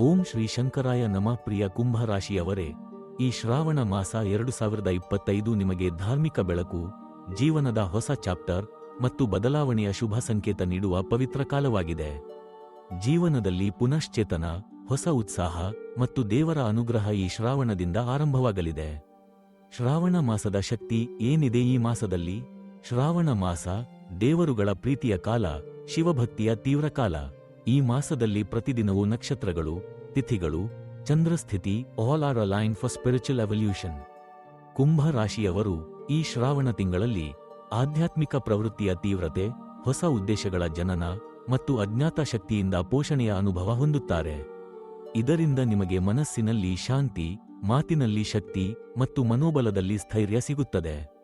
ಓಂ ಶ್ರೀ ಶಂಕರಾಯ ನಮ ಪ್ರಿಯ ಕುಂಭರಾಶಿಯವರೇ, ಈ ಶ್ರಾವಣ ಮಾಸ ಎರಡು ಸಾವಿರದ ಇಪ್ಪತ್ತೈದು ನಿಮಗೆ ಧಾರ್ಮಿಕ ಬೆಳಕು, ಜೀವನದ ಹೊಸ ಚಾಪ್ಟರ್ ಮತ್ತು ಬದಲಾವಣೆಯ ಶುಭ ಸಂಕೇತ ನೀಡುವ ಪವಿತ್ರ ಕಾಲವಾಗಿದೆ. ಜೀವನದಲ್ಲಿ ಪುನಶ್ಚೇತನ, ಹೊಸ ಉತ್ಸಾಹ ಮತ್ತು ದೇವರ ಅನುಗ್ರಹ ಈ ಶ್ರಾವಣದಿಂದ ಆರಂಭವಾಗಲಿದೆ. ಶ್ರಾವಣ ಮಾಸದ ಶಕ್ತಿ ಏನಿದೆ ಈ ಮಾಸದಲ್ಲಿ? ಶ್ರಾವಣ ಮಾಸ ದೇವರುಗಳ ಪ್ರೀತಿಯ ಕಾಲ, ಶಿವಭಕ್ತಿಯ ತೀವ್ರ ಕಾಲ. ಈ ಮಾಸದಲ್ಲಿ ಪ್ರತಿದಿನವೂ ನಕ್ಷತ್ರಗಳು, ತಿಥಿಗಳು, ಚಂದ್ರಸ್ಥಿತಿ all are align for spiritual evolution ಕುಂಭ ರಾಶಿಯವರು ಈ ಶ್ರಾವಣ ತಿಂಗಳಲ್ಲಿ ಆಧ್ಯಾತ್ಮಿಕ ಪ್ರವೃತ್ತಿಯ ತೀವ್ರತೆ, ಹೊಸ ಉದ್ದೇಶಗಳ ಜನನ ಮತ್ತು ಅಜ್ಞಾತ ಶಕ್ತಿಯಿಂದ ಪೋಷಣೆಯ ಅನುಭವ ಹೊಂದುತ್ತಾರೆ. ಇದರಿಂದ ನಿಮಗೆ ಮನಸ್ಸಿನಲ್ಲಿ ಶಾಂತಿ, ಮಾತಿನಲ್ಲಿ ಶಕ್ತಿ ಮತ್ತು ಮನೋಬಲದಲ್ಲಿ ಸ್ಥೈರ್ಯ ಸಿಗುತ್ತದೆ.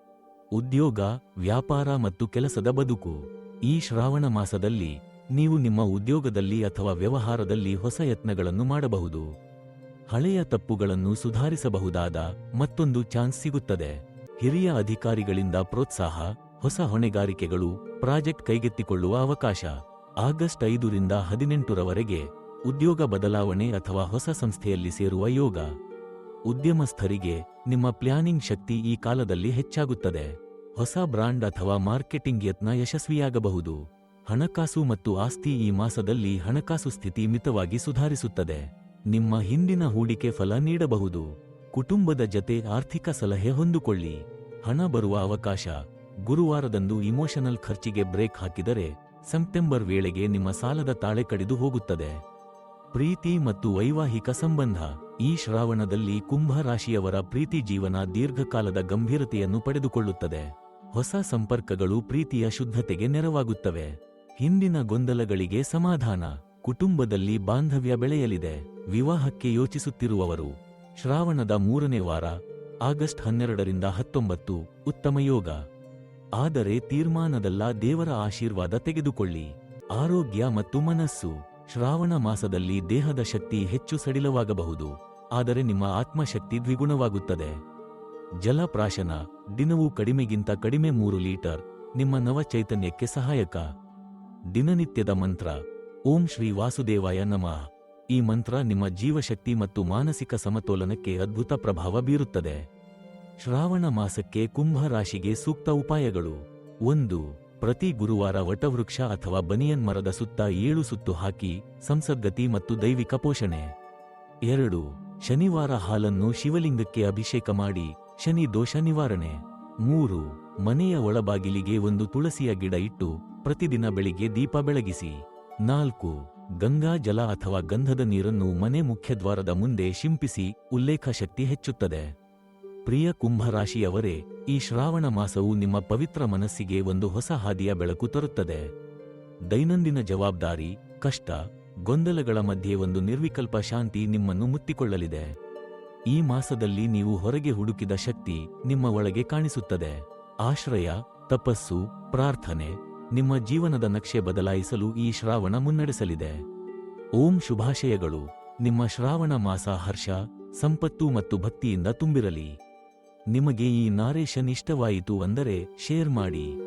ಉದ್ಯೋಗ, ವ್ಯಾಪಾರ ಮತ್ತು ಕೆಲಸದ ಬದುಕು ಈ ಶ್ರಾವಣ ಮಾಸದಲ್ಲಿ ನೀವು ನಿಮ್ಮ ಉದ್ಯೋಗದಲ್ಲಿ ಅಥವಾ ವ್ಯವಹಾರದಲ್ಲಿ ಹೊಸ ಯತ್ನಗಳನ್ನು ಮಾಡಬಹುದು. ಹಳೆಯ ತಪ್ಪುಗಳನ್ನು ಸುಧಾರಿಸಬಹುದಾದ ಮತ್ತೊಂದು ಚಾನ್ಸ್ ಸಿಗುತ್ತದೆ. ಹಿರಿಯ ಅಧಿಕಾರಿಗಳಿಂದ ಪ್ರೋತ್ಸಾಹ, ಹೊಸ ಹೊಣೆಗಾರಿಕೆಗಳು ಪ್ರಾಜೆಕ್ಟ್ ಕೈಗೆತ್ತಿಕೊಳ್ಳುವ ಅವಕಾಶ. ಆಗಸ್ಟ್ ಐದರಿಂದ ಹದಿನೆಂಟರವರೆಗೆ ಉದ್ಯೋಗ ಬದಲಾವಣೆ ಅಥವಾ ಹೊಸ ಸಂಸ್ಥೆಯಲ್ಲಿ ಸೇರುವ ಯೋಗ. ಉದ್ಯಮಸ್ಥರಿಗೆ ನಿಮ್ಮ ಪ್ಲಾನಿಂಗ್ ಶಕ್ತಿ ಈ ಕಾಲದಲ್ಲಿ ಹೆಚ್ಚಾಗುತ್ತದೆ. ಹೊಸ ಬ್ರಾಂಡ್ ಅಥವಾ ಮಾರ್ಕೆಟಿಂಗ್ ಯತ್ನ ಯಶಸ್ವಿಯಾಗಬಹುದು. ಹಣಕಾಸು ಮತ್ತು ಆಸ್ತಿ ಈ ಮಾಸದಲ್ಲಿ ಹಣಕಾಸು ಸ್ಥಿತಿ ಮಿತವಾಗಿ ಸುಧಾರಿಸುತ್ತದೆ. ನಿಮ್ಮ ಹಿಂದಿನ ಹೂಡಿಕೆ ಫಲ ನೀಡಬಹುದು. ಕುಟುಂಬದ ಜತೆ ಆರ್ಥಿಕ ಸಲಹೆ ಹೊಂದಿಕೊಳ್ಳಿ. ಹಣ ಬರುವ ಅವಕಾಶ. ಗುರುವಾರದಂದು ಇಮೋಷನಲ್ ಖರ್ಚಿಗೆ ಬ್ರೇಕ್ ಹಾಕಿದರೆ ಸೆಪ್ಟೆಂಬರ್ ವೇಳೆಗೆ ನಿಮ್ಮ ಸಾಲದ ತಾಳೆ ಕಡಿದು ಹೋಗುತ್ತದೆ. ಪ್ರೀತಿ ಮತ್ತು ವೈವಾಹಿಕ ಸಂಬಂಧ. ಈ ಶ್ರಾವಣದಲ್ಲಿ ಕುಂಭ ರಾಶಿಯವರ ಪ್ರೀತಿ ಜೀವನ ದೀರ್ಘಕಾಲದ ಗಂಭೀರತೆಯನ್ನು ಪಡೆದುಕೊಳ್ಳುತ್ತದೆ. ಹೊಸ ಸಂಪರ್ಕಗಳು ಪ್ರೀತಿಯ ಶುದ್ಧತೆಗೆ ನೆರವಾಗುತ್ತವೆ. ಹಿಂದಿನ ಗೊಂದಲಗಳಿಗೆ ಸಮಾಧಾನ. ಕುಟುಂಬದಲ್ಲಿ ಬಾಂಧವ್ಯ ಬೆಳೆಯಲಿದೆ. ವಿವಾಹಕ್ಕೆ ಯೋಚಿಸುತ್ತಿರುವವರು. ಶ್ರಾವಣದ ಮೂರನೇ ವಾರ, ಆಗಸ್ಟ್ ಹನ್ನೆರಡರಿಂದ ಹತ್ತೊಂಬತ್ತು, ಉತ್ತಮ ಯೋಗ. ಆದರೆ ತೀರ್ಮಾನದಲ್ಲ ದೇವರ ಆಶೀರ್ವಾದ ತೆಗೆದುಕೊಳ್ಳಿ. ಆರೋಗ್ಯ ಮತ್ತು ಮನಸ್ಸು. ಶ್ರಾವಣ ಮಾಸದಲ್ಲಿ ದೇಹದ ಶಕ್ತಿ ಹೆಚ್ಚು ಸಡಿಲವಾಗಬಹುದು. ಆದರೆ ನಿಮ್ಮ ಆತ್ಮಶಕ್ತಿ ದ್ವಿಗುಣವಾಗುತ್ತದೆ. ಜಲಪ್ರಾಶನ ದಿನವೂ ಕಡಿಮೆಗಿಂತ ಕಡಿಮೆ ಮೂರು ಲೀಟರ್. ನಿಮ್ಮ ನವಚೈತನ್ಯಕ್ಕೆ ಸಹಾಯಕ. ದಿನನಿತ್ಯದ ಮಂತ್ರ. ಓಂ ಶ್ರೀ ವಾಸುದೇವಾಯ ನಮಃ. ಈ ಮಂತ್ರ ನಿಮ್ಮ ಜೀವಶಕ್ತಿ ಮತ್ತು ಮಾನಸಿಕ ಸಮತೋಲನಕ್ಕೆ ಅದ್ಭುತ ಪ್ರಭಾವ ಬೀರುತ್ತದೆ. ಶ್ರಾವಣ ಮಾಸಕ್ಕೆ ಕುಂಭ ರಾಶಿಗೆ ಸೂಕ್ತ ಉಪಾಯಗಳು. ಒಂದು, ಪ್ರತಿ ಗುರುವಾರ ವಟವೃಕ್ಷ ಅಥವಾ ಬನಿಯನ್ ಮರದ ಸುತ್ತ ಏಳು ಸುತ್ತು ಹಾಕಿ ಸಂಸದ್ಗತಿ ಮತ್ತು ದೈವಿಕ ಪೋಷಣೆ. ಎರಡು, ಶನಿವಾರ ಹಾಲನ್ನು ಶಿವಲಿಂಗಕ್ಕೆ ಅಭಿಷೇಕ ಮಾಡಿ ಶನಿ ದೋಷ ನಿವಾರಣೆ. ಮೂರು, ಮನೆಯ ಒಳಬಾಗಿಲಿಗೆ ಒಂದು ತುಳಸಿಯ ಗಿಡ ಇಟ್ಟು ಪ್ರತಿದಿನ ಬೆಳಿಗ್ಗೆ ದೀಪ ಬೆಳಗಿಸಿ. ನಾಲ್ಕು, ಗಂಗಾ ಜಲ ಅಥವಾ ಗಂಧದ ನೀರನ್ನು ಮನೆ ಮುಖ್ಯದ್ವಾರದ ಮುಂದೆ ಶಿಂಪಿಸಿ ಉಲ್ಲೇಖ ಶಕ್ತಿ ಹೆಚ್ಚುತ್ತದೆ. ಪ್ರಿಯ ಕುಂಭರಾಶಿಯವರೇ, ಈ ಶ್ರಾವಣ ಮಾಸವು ನಿಮ್ಮ ಪವಿತ್ರ ಮನಸ್ಸಿಗೆ ಒಂದು ಹೊಸ ಹಾದಿಯ ಬೆಳಕು ತರುತ್ತದೆ. ದೈನಂದಿನ ಜವಾಬ್ದಾರಿ, ಕಷ್ಟ, ಗೊಂದಲಗಳ ಮಧ್ಯೆ ಒಂದು ನಿರ್ವಿಕಲ್ಪ ಶಾಂತಿ ನಿಮ್ಮನ್ನು ಮುತ್ತಿಕೊಳ್ಳಲಿದೆ. ಈ ಮಾಸದಲ್ಲಿ ನೀವು ಹೊರಗೆ ಹುಡುಕಿದ ಶಕ್ತಿ ನಿಮ್ಮ ಒಳಗೆ ಕಾಣಿಸುತ್ತದೆ. ಆಶ್ರಯ, ತಪಸ್ಸು, ಪ್ರಾರ್ಥನೆ ನಿಮ್ಮ ಜೀವನದ ನಕ್ಷೆ ಬದಲಾಯಿಸಲು ಈ ಶ್ರಾವಣ ಮುನ್ನಡೆಸಲಿದೆ. ಓಂ ಶುಭಾಶಯಗಳು. ನಿಮ್ಮ ಶ್ರಾವಣ ಮಾಸ ಹರ್ಷ, ಸಂಪತ್ತು ಮತ್ತು ಭಕ್ತಿಯಿಂದ ತುಂಬಿರಲಿ. ನಿಮಗೆ ಈ ನಾರೇಶನ್ ಇಷ್ಟವಾಯಿತು ಅಂದರೆ ಶೇರ್ ಮಾಡಿ.